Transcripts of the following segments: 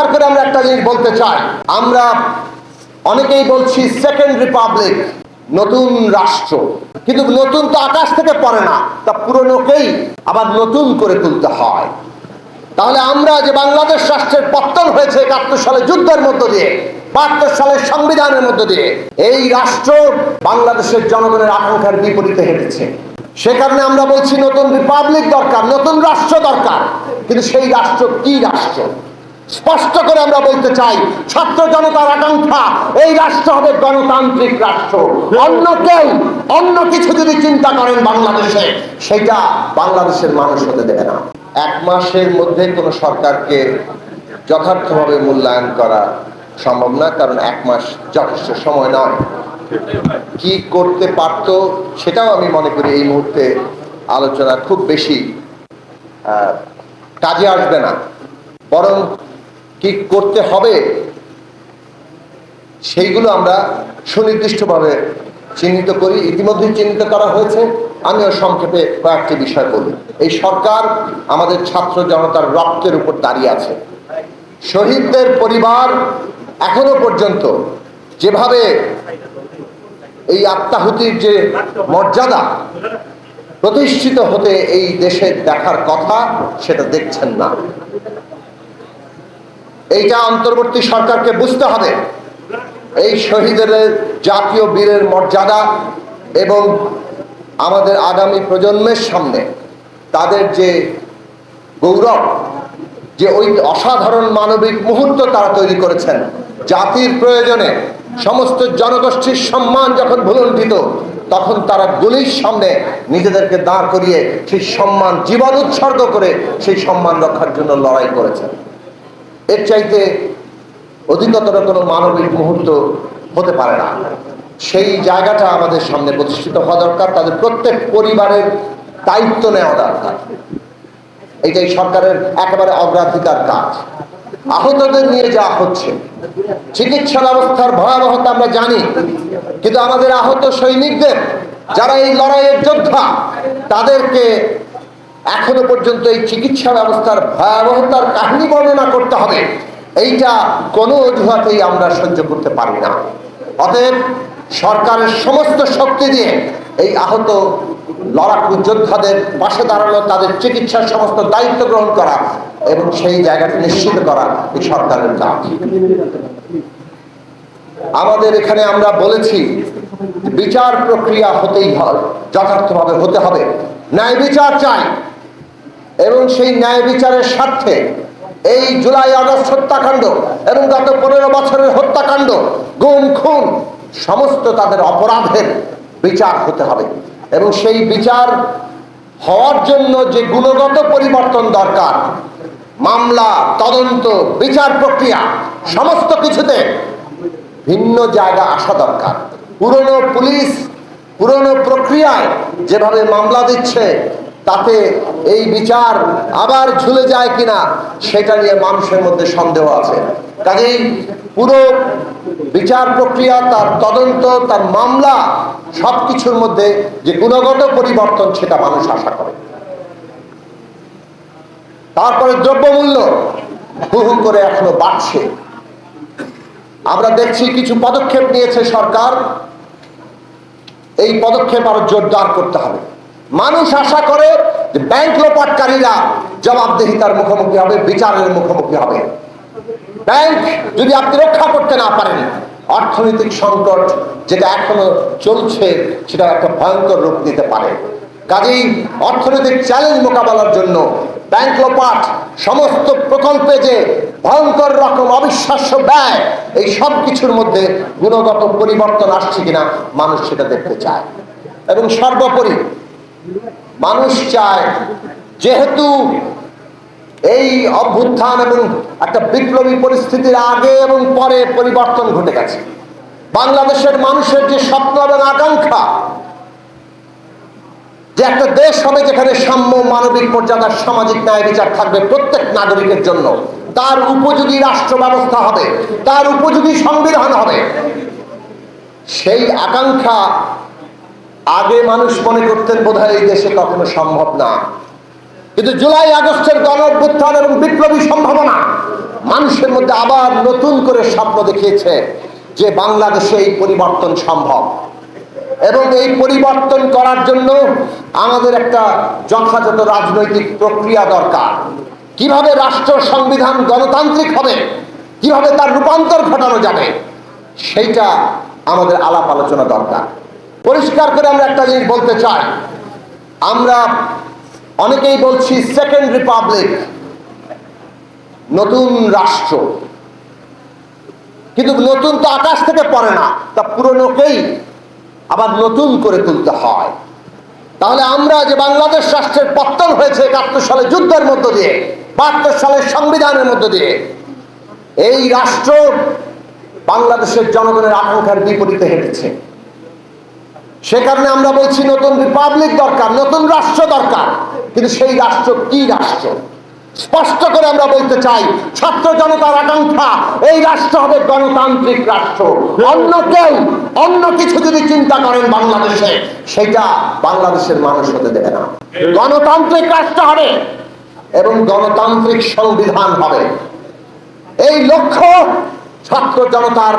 পরিষ্কার করে আমরা একটা জিনিস বলতে চাই। আমরা অনেকেই বলছি সেকেন্ড রিপাবলিক নতুন রাষ্ট্র। কিন্তু নতুন তো আকাশ থেকে পড়ে না, তা পুরনোকেই আবার নতুন করে তুলতে হয়। তাহলে আমরা যে বাংলাদেশ রাষ্ট্রের পত্তন হয়েছে একাত্তর সালে যুদ্ধের মধ্য দিয়ে, বাহাত্তর সালের সংবিধানের মধ্য দিয়ে, এই রাষ্ট্র বাংলাদেশের জনগণের আকাঙ্ক্ষার বিপরীতে হেঁটেছে। সে কারণে আমরা বলছি নতুন রিপাবলিক দরকার, নতুন রাষ্ট্র দরকার। কিন্তু সেই রাষ্ট্র কি রাষ্ট্র? স্পষ্ট করে আমরা বলতে চাই, ছাত্র জনতার আকাঙ্ক্ষা, এই রাষ্ট্র হবে গণতান্ত্রিক রাষ্ট্র। অন্য কেউ অন্য কিছু যদি চিন্তা করেন বাংলাদেশে, সেটা বাংলাদেশের মানুষ হতে দেবে না। এক মাসের মধ্যে কোনো সরকারকে যথার্থভাবে মূল্যায়ন করা সম্ভব না, কারণ এক মাস যথেষ্ট সময় নয়। কি করতে পারত সেটাও আমি মনে করি এই মুহূর্তে আলোচনা খুব বেশি কাজে আসবে না। বরং কি করতে হবে? সেইগুলো আমরা সুনির্দিষ্টভাবে চিহ্নিত করি। ইতিমধ্যে চিহ্নিত করা হয়েছে। আমিও সংক্ষেপে কয়েকটি বিষয় বলি। এই সরকার আমাদের ছাত্র জনতার রক্তের উপর দাঁড়িয়ে আছে। শহীদদের পরিবার এখনও পর্যন্ত যেভাবে এই আত্মাহুতির যে মর্যাদা প্রতিষ্ঠিত হতে এই দেশে দেখার কথা, সেটা দেখছেন না। এইটা অন্তর্বর্তী সরকারকে বুঝতে হবে। এই শহীদের জাতীয় বীরের মর্যাদা এবং আমাদের আগামী প্রজন্মের সামনে তাদের যে গৌরব, যে ওই অসাধারণ মানবিক মুহূর্ত তারা তৈরি করেছেন, জাতির প্রয়োজনে সমস্ত জনগোষ্ঠীর সম্মান যখন ভুলণ্ঠিত, তখন তারা গুলির সামনে নিজেদেরকে দাঁড় করিয়ে সেই সম্মান, জীবন উৎসর্গ করে সেই সম্মান রক্ষার জন্য লড়াই করেছেন। এর চাইতে অধিকতর কোনো মানবিক মুহূর্ত হতে পারে না। সেই জায়গাটা আমাদের সামনে প্রতিষ্ঠিত হওয়া দরকার, তাদের প্রত্যেক পরিবারের দায়িত্ব নেওয়া দরকার। এটাই সরকারের একেবারে অগ্রাধিকার কাজ। আহতদের নিয়ে যা হচ্ছে, চিকিৎসা ব্যবস্থার ভয়াবহতা আমরা জানি, কিন্তু আমাদের আহত সৈনিকদের, যারা এই লড়াইয়ের যোদ্ধা, তাদেরকে এখনও পর্যন্ত এই চিকিৎসা ব্যবস্থার ভয়াবহতার কাহিনী বর্ণনা করতে হবে। এইটা কোনো অজুহাতেই আমরা সহ্য করতে পারি না। অতএব সরকারের সমস্ত শক্তি দিয়ে এই আহত লড়াকু যোদ্ধাদের পাশে দাঁড়ানো, তাদের চিকিৎসার সমস্ত দায়িত্ব গ্রহণ করা এবং সেই জায়গাটা নিশ্চিত করা এই সরকারের কাজ। আমাদের এখানে আমরা বলেছি, বিচার প্রক্রিয়া হতেই হয়, যথার্থভাবে হতে হবে। ন্যায় বিচার চাই। এবং সেই ন্যায় বিচারের স্বার্থে এই জুলাই আগস্ট হত্যাকাণ্ড এবং গত পনেরো বছরের হত্যাকাণ্ড, গুম, খুন, সমস্ত তাদের অপরাধের বিচার হতে হবে। এবং সেই বিচার হওয়ার জন্য যে গুণগত পরিবর্তন দরকার, মামলা, তদন্ত, বিচার প্রক্রিয়া, সমস্ত কিছুতে ভিন্ন জায়গা আসা দরকার। পুরনো পুলিশ, পুরনো প্রক্রিয়ায় যেভাবে মামলা দিচ্ছে, তাতে এই বিচার আবার ঝুলে যায় কিনা সেটা নিয়ে মানুষের মধ্যে সন্দেহ আছে। কাজেই পুরো বিচার প্রক্রিয়া, তার তদন্ত, তার মামলা সব কিছুর মধ্যে যে গুণগত পরিবর্তন সেটা মানুষ আশা করে। তারপরে দ্রব্যমূল্য হু করে এখনও বাড়ছে। আমরা দেখছি কিছু পদক্ষেপ নিয়েছে সরকার। এই পদক্ষেপ আরও জোরদার করতে হবে। মানুষ আশা করে ব্যাংক লোপাটকারীরা জবাবদেহিতার মুখোমুখি হবে, বিচারের মুখোমুখি হবে। ব্যাংক যদি আপনি রক্ষা করতে না পারেন, অর্থনৈতিক সংকট যেটা এখনও চলছে, সেটা একটা ভয়ঙ্কর রূপ নিতে পারে। কাজেই অর্থনৈতিক চ্যালেঞ্জ মোকাবেলার জন্য ব্যাংক লোপাট সমস্ত প্রকল্পে যে ভয়ঙ্কর রকম অবিশ্বাস্য ব্যয়, এই সব কিছুর মধ্যে গুণগত পরিবর্তন আসছে কিনা মানুষ সেটা দেখতে চায়। এবং সর্বোপরি মানুষ চায় যেহেতু এই অভ্যুত্থান এবং একটা বিপ্লবী পরিস্থিতির আগে এবং পরে পরিবর্তন ঘটে গেছে। বাংলাদেশের মানুষের যে স্বপ্ন এবং আকাঙ্ক্ষা, যে একটা দেশ হবে যেখানে সাম্য, মানবিক মর্যাদার সামাজিক ন্যায় বিচার থাকবে প্রত্যেক নাগরিকের জন্য, তার উপযোগী রাষ্ট্র ব্যবস্থা হবে, তার উপযোগী সংবিধান হবে, সেই আকাঙ্ক্ষা আগে মানুষ মনে করতেন বোধহয় এই দেশে কখনো সম্ভব না। কিন্তু জুলাই, আগস্টের গণ অভ্যুত্থান এবং বিপ্লবী সম্ভাবনা মানুষের মধ্যে আবার নতুন করে স্বপ্ন দেখিয়েছে যে বাংলাদেশে এই পরিবর্তন সম্ভব। এবং এই পরিবর্তন করার জন্য আমাদের একটা যথাযথ রাজনৈতিক প্রক্রিয়া দরকার। কীভাবে রাষ্ট্র সংবিধান গণতান্ত্রিক হবে, কীভাবে তার রূপান্তর ঘটানো যাবে, সেইটা আমাদের আলাপ আলোচনা দরকার। পরিষ্কার করে আমরা একটা জিনিস বলতে চাই। আমরা অনেকেই বলছি সেকেন্ড রিপাবলিক নতুন রাষ্ট্র। কিন্তু নতুন তো আকাশ থেকে পড়ে না, তা পুরনোকেই আবার নতুন করে তুলতে হয়। তাহলে আমরা যে বাংলাদেশ রাষ্ট্রের পত্তন হয়েছে একাত্তর সালে যুদ্ধের মধ্য দিয়ে, বাহাত্তর সালের সংবিধানের মধ্য দিয়ে, এই রাষ্ট্র বাংলাদেশের জনগণের আকাঙ্ক্ষার বিপরীতে হেঁটেছে। সে কারণে আমরা বলছি নতুন রিপাবলিক দরকার, নতুন রাষ্ট্র দরকার। কিন্তু সেই রাষ্ট্র কি রাষ্ট্র? স্পষ্ট করে আমরা বলতে চাই, ছাত্র জনতার আকাঙ্ক্ষা, এই রাষ্ট্র হবে গণতান্ত্রিক রাষ্ট্র। অন্য কেউ অন্য কিছু যদি চিন্তা করেন বাংলাদেশে, সেটা বাংলাদেশের মানুষ হতে দেবে না। গণতান্ত্রিক রাষ্ট্র হবে এবং গণতান্ত্রিক সংবিধান হবে। এই লক্ষ্য ছাত্র জনতার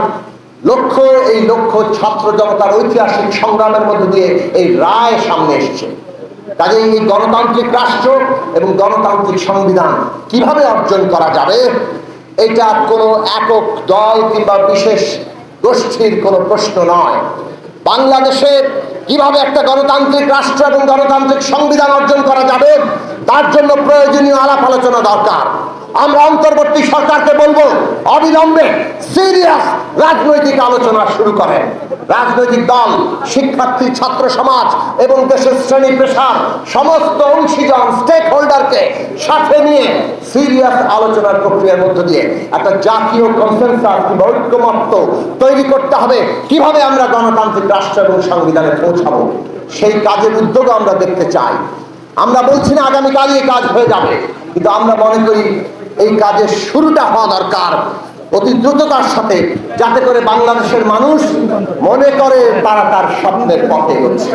লক্ষ্য, এই লক্ষ্য ছাত্র জনতার ঐতিহাসিক সংগ্রামের মধ্যে দিয়ে এই রায় সামনে এসছে। কাজেই এই গণতান্ত্রিক রাষ্ট্র এবং গণতান্ত্রিক সংবিধান কীভাবে অর্জন করা যাবে, এটা কোনো একক দল কিংবা বিশেষ গোষ্ঠীর কোনো প্রশ্ন নয়। বাংলাদেশে কীভাবে একটা গণতান্ত্রিক রাষ্ট্র এবং গণতান্ত্রিক সংবিধান অর্জন করা যাবে তার জন্য প্রয়োজনীয় আলাপ আলোচনা দরকার। আমরা অন্তর্বর্তী সরকারকে বলব, অবিলম্বে সিরিয়াস রাজনৈতিক আলোচনা শুরু করেন। রাজনৈতিক দল, শিক্ষার্থী, ছাত্র সমাজ এবং দেশের শ্রেণি পেশার সমস্ত অংশীজন স্টেক হোল্ডারকে সাথে নিয়ে সিরিয়াস আলোচনার প্রক্রিয়ার মধ্য দিয়ে একটা জাতীয় কনসেন্সাস কিংবা ঐক্যমত্য তৈরি করতে হবে। কীভাবে আমরা গণতান্ত্রিক রাষ্ট্র এবং সংবিধানে পৌঁছাবো? সেই কাজের উদ্যোগ আমরা দেখতে চাই। আমরা বলছি না আগামীকাল এই কাজ হয়ে যাবে, কিন্তু আমরা মনে করি এই কাজের শুরুটা হওয়া দরকার। অতি দ্রুততার সাথে যাতে করে বাংলাদেশের মানুষ মনে করে তারা তার স্বপ্নের পথে এগোচ্ছে।